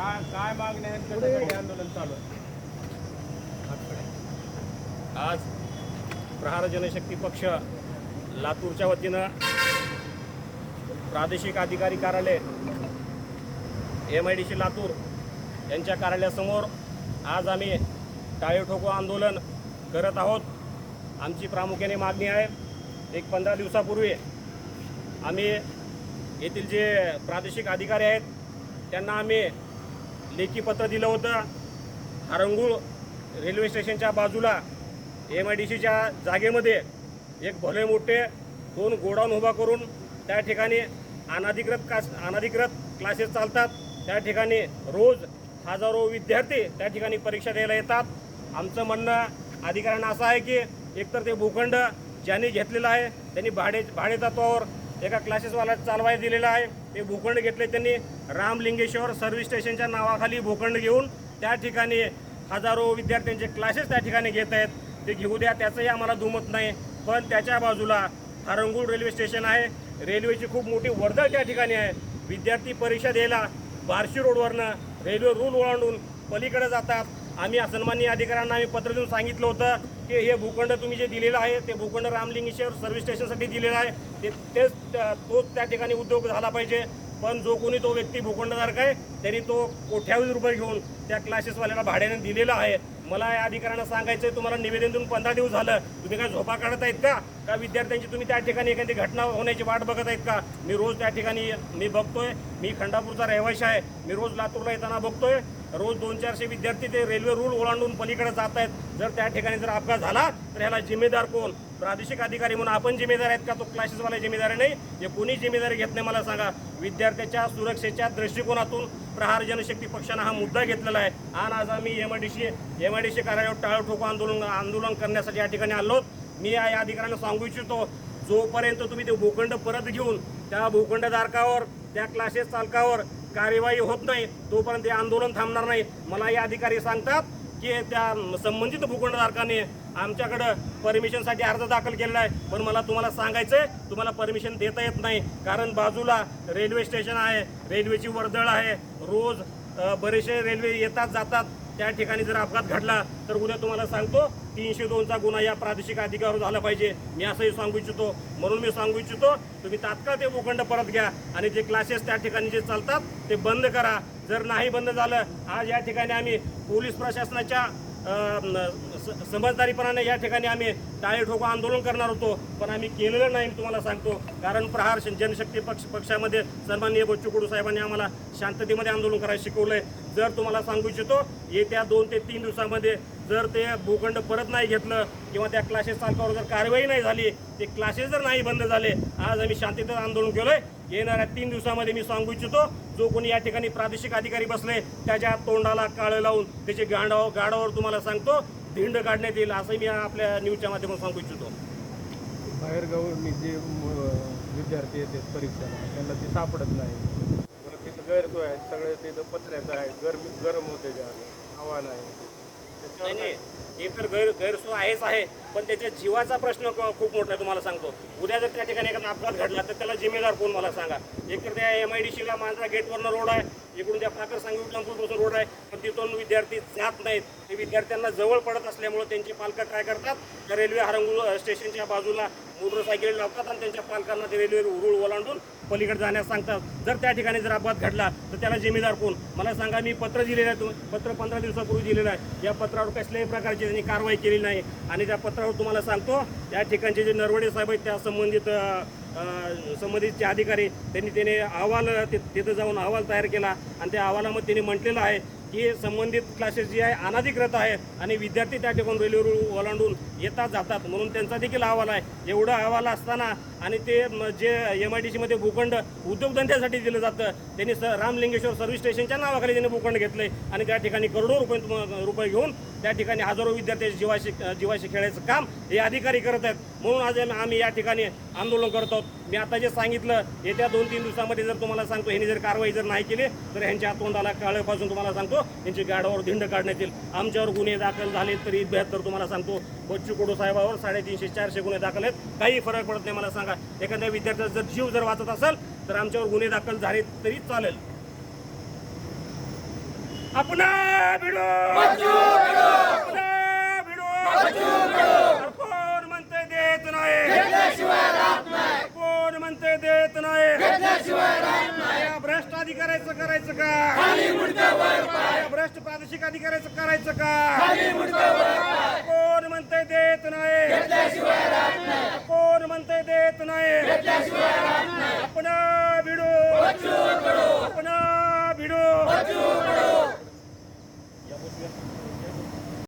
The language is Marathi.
काय काय मागण्या आहेत त्याच्यासाठी आंदोलन चालू आहे. आज प्रहार जनशक्ती पक्ष लातूरच्या वतीनं प्रादेशिक अधिकारी कार्यालय M I D C Latur यांच्या कार्यालयासमोर आज आम्ही टाळे ठोको आंदोलन करत आहोत. आमची प्रामुख्याने मागणी आहे एक पंधरा दिवसापूर्वी आम्ही येथील जे प्रादेशिक अधिकारी आहेत त्यांना आम्ही लेखी पत्र दिलं होतं. हारंगूळ रेल्वे स्टेशनच्या बाजूला एम आय डी सीच्या जागेमध्ये एक भले मोठे दोन गोडाऊन उभा करून त्या ठिकाणी अनाधिकृत कास अनाधिकृत क्लासेस चालतात. त्या ठिकाणी रोज हजारो विद्यार्थी त्या ठिकाणी परीक्षा द्यायला येतात. आमचं म्हणणं अधिकाऱ्यांना असं आहे की एकतर ते भूखंड ज्यांनी घेतलेलं आहे त्यांनी भाडे भाडेतत्वावर एका क्लासेसवाला चालवायला दिलेलं आहे. ते भूखंड घेतले त्यांनी. रामलिंगेश्वर सर्व्हिस स्टेशनच्या नावाखाली भूखंड घेऊन त्या ठिकाणी हजारो विद्यार्थ्यांचे क्लासेस त्या ठिकाणी घेत आहेत. ते घेऊ द्या त्याचंही आम्हाला दुमत नाही. पण त्याच्या बाजूला हारंगूळ रेल्वे स्टेशन आहे. रेल्वेची खूप मोठी वर्दळ त्या ठिकाणी आहे. विद्यार्थी परीक्षा द्यायला बार्शी रोडवरनं रेल्वे रूल ओलांडून पलीकडे जातात. आम्ही सन्माननीय अधिकाऱ्यांना आम्ही पत्र देऊन सांगितलं होतं. की हे भूखंड तुम्ही जे दिलेलं आहे ते भूखंड रामलिंगेश्वर सर्व्हिस स्टेशनसाठी दिलेलं आहे. ते तेच त्या- तोच त्या ठिकाणी उद्योग झाला पाहिजे. पण जो कोणी तो व्यक्ती भूखंडधारक आहे त्यांनी तो कोठ्यावीस रुपये घेऊन त्या क्लासेसवाल्याला भाड्याने दिलेला आहे. मला या अधिकाऱ्यांना सांगायचं आहे तुम्हाला निवेदन देऊन पंधरा दिवस झालं. तुम्ही काय झोपा काढत आहेत का? का विद्यार्थ्यांची तुम्ही त्या ठिकाणी एखादी घटना होण्याची वाट बघत आहेत का? मी रोज त्या ठिकाणी मी बघतोय मी खंडापूरचा रहिवाशी आहे मी रोज लातूरला येताना बघतोय. रोज दोन चारशे विद्यार्थी ते रेल्वे रूळ ओलांडून पलीकडे जात आहेत. जर त्या ठिकाणी जर अपघात झाला तर ह्याला जिम्मेदार कोण? प्रादेशिक अधिकारी म्हणून आपण जिम्मेदार आहेत का? तो क्लासेसवाला जिम्मेदार नाही. हे कोणी जिम्मेदारी घेत नाही मला सांगा. विद्यार्थ्याच्या सुरक्षेच्या दृष्टिकोनातून प्रहार जनशक्ती पक्षानं हा मुद्दा घेतलेला आहे. आणि आज आम्ही M I D C M I D C कार्यालयावर टाळ ठोको आंदोलन आंदोलन करण्यासाठी या ठिकाणी आलो मी या या अधिकाऱ्यांना सांगू इच्छितो जोपर्यंत तुम्ही ते भूखंड परत घेऊन त्या भूखंडधारकावर त्या क्लासेस चालकावर कार्यवाही होत नाही तोपर्यंत हे आंदोलन थांबणार नाही. मला या अधिकारी सांगतात की त्या संबंधित भूखंडधारकाने आमच्याकडं परमिशनसाठी अर्ज दाखल केलेला आहे. पण मला तुम्हाला सांगायचं आहे तुम्हाला परमिशन देता येत नाही. कारण बाजूला रेल्वे स्टेशन आहे रेल्वेची वर्दळ आहे. रोज बरेचसे रेल्वे येतात जातात. त्या ठिकाणी जर अपघात घडला तर उद्या तुम्हाला सांगतो तीनशे दोनचा गुन्हा या प्रादेशिक अधिकारावर झाला पाहिजे. मी असंही सांगू इच्छितो. म्हणून मी सांगू इच्छितो तुम्ही तात्काळ ते भूखंड परत घ्या आणि जे क्लासेस त्या ठिकाणी जे चालतात ते बंद करा. जर नाही बंद झालं आज या ठिकाणी आम्ही पोलीस प्रशासनाच्या समजदारीपणाने या ठिकाणी आम्ही टाळे ठोको आंदोलन करणार होतो पण आम्ही केलेलं नाही तुम्हाला सांगतो. कारण प्रहार जनशक्ती पक्ष पक्षामध्ये सन्माननीय बच्चू कडू साहेबांनी आम्हाला शांततेमध्ये आंदोलन करायला शिकवलंय. जर तुम्हाला सांगू इच्छितो येत्या दोन ते तीन दिवसामध्ये जर ते भूखंड परत नाही घेतलं किंवा त्या क्लासेस चालकावर जर कारवाई नाही झाली ते क्लासेस जर नाही बंद झाले आज आम्ही शांततेत आंदोलन केलंय. येणाऱ्या तीन दिवसामध्ये मी सांगू इच्छितो जो कोणी या ठिकाणी प्रादेशिक अधिकारी बसले त्याच्या तोंडाला काळं लावून त्याचे गांडावर गाडावर तुम्हाला सांगतो धिंड काढण्यात येईल असंही मी आपल्या न्यूजच्या माध्यमातून सांगू इच्छितो. बाहेरगावून जे विद्यार्थी येतात परीक्षा त्यांना ते सापडत नाही. गैरसोय आहेत सगळे तिथं पत्र्याचं आहे. गरमी गरम होते जास्त हवा नाही. नाही त्याच्यावर नाही हे तर गैर गैरसोय आहेच आहे. पण त्याच्या जीवाचा प्रश्न क- खूप मोठा आहे तुम्हाला सांगतो. उद्या जर त्या ठिकाणी एखादा अपघात घडला तर त्याला जिम्मेदार कोण मला सांगा? एक तर त्या एम आय डी सीला मांजरा गेटवरनं रोड आहे इकडून त्या फाकर सांगवी उटलांपूरपासून रोड आहे पण तिथून विद्यार्थी जात नाहीत. ते विद्यार्थ्यांना जवळ पडत असल्यामुळे त्यांचे पालक काय करतात. त्या रेल्वे हरंगुळ स्टेशनच्या बाजूला मोटरसायकल लावतात आणि त्यांच्या पालकांना ते रेल्वे उरुळ ओलांडून पलीकडे जाण्यास सांगतात. जर त्या ठिकाणी जर अपघात घडला तर त्याला जिम्मेदार कोण? मला सांगा मी पत्र दिलेलं आहे तुम्ही. पत्र पंधरा दिवसापूर्वी दिलेलं आहे. या पत्रावर कसल्याही प्रकारची त्यांनी कारवाई केली नाही. आणि त्या पत्र पत्रावर तुम्हाला सांगतो. या ठिकाणचे जे नरवडे साहेब आहेत त्या संबंधित संबंधितचे अधिकारी त्यांनी त्याने अहवाल तिथं जाऊन अहवाल तयार केला. आणि त्या अहवालामध्ये त्यांनी म्हटलेलं आहे की संबंधित क्लासेस जी आहे अनाधिकृत आहे आणि विद्यार्थी त्या ठिकाणी रेल्वे ओलांडून येतात जातात. म्हणून त्यांचा देखील अहवाल आहे. एवढा अहवाल असताना आणि ते जे एम आय डी सीमध्ये भूखंड उद्योगधंद्यासाठी दिलं जातं त्यांनी स रामलिंगेश्वर सर्व्हिस स्टेशनच्या नावाखाली त्यांनी भूखंड घेतलंय. आणि त्या ठिकाणी करोडो रुपये रुपये घेऊन त्या ठिकाणी हजारो विद्यार्थ्यांच्या जीवाशी जीवाशी खेळायचं काम हे अधिकारी करत आहेत. म्हणून आज आम्ही- या ठिकाणी आंदोलन करत आहोत. मी आता जे सांगितलं येत्या दोन तीन दिवसामध्ये जर तुम्हाला सांगतो ह्यांनी जर कारवाई जर नाही केली तर ह्यांच्या तोंडाला काळपासून तुम्हाला सांगतो यांची गाडावर धिंड काढण्यात येईल. आमच्यावर गुन्हे दाखल झाले तरी बेहत्तर तुम्हाला सांगतो. बच्चू कडू साहेबावर साडेतीनशे चारशे गुन्हे दाखल आहेत. काही फरक पडत नाही मला सांगा. एखाद्या विद्यार्थ्याचा जर जीव जर वाचत असेल तर आमच्यावर गुन्हे दाखल झाले तरी चालेल. आपण भिडो अपना भिडो अरे कोण म्हणते देत नाही कोण म्हणते देत नाही या अधिकाऱ्याचं करायचं का? भ्रष्ट प्रादेशिक अधिकाऱ्याचं करायचं का? कोण म्हणते देत नाही? कोण म्हणते देत नाही? आपण भिडो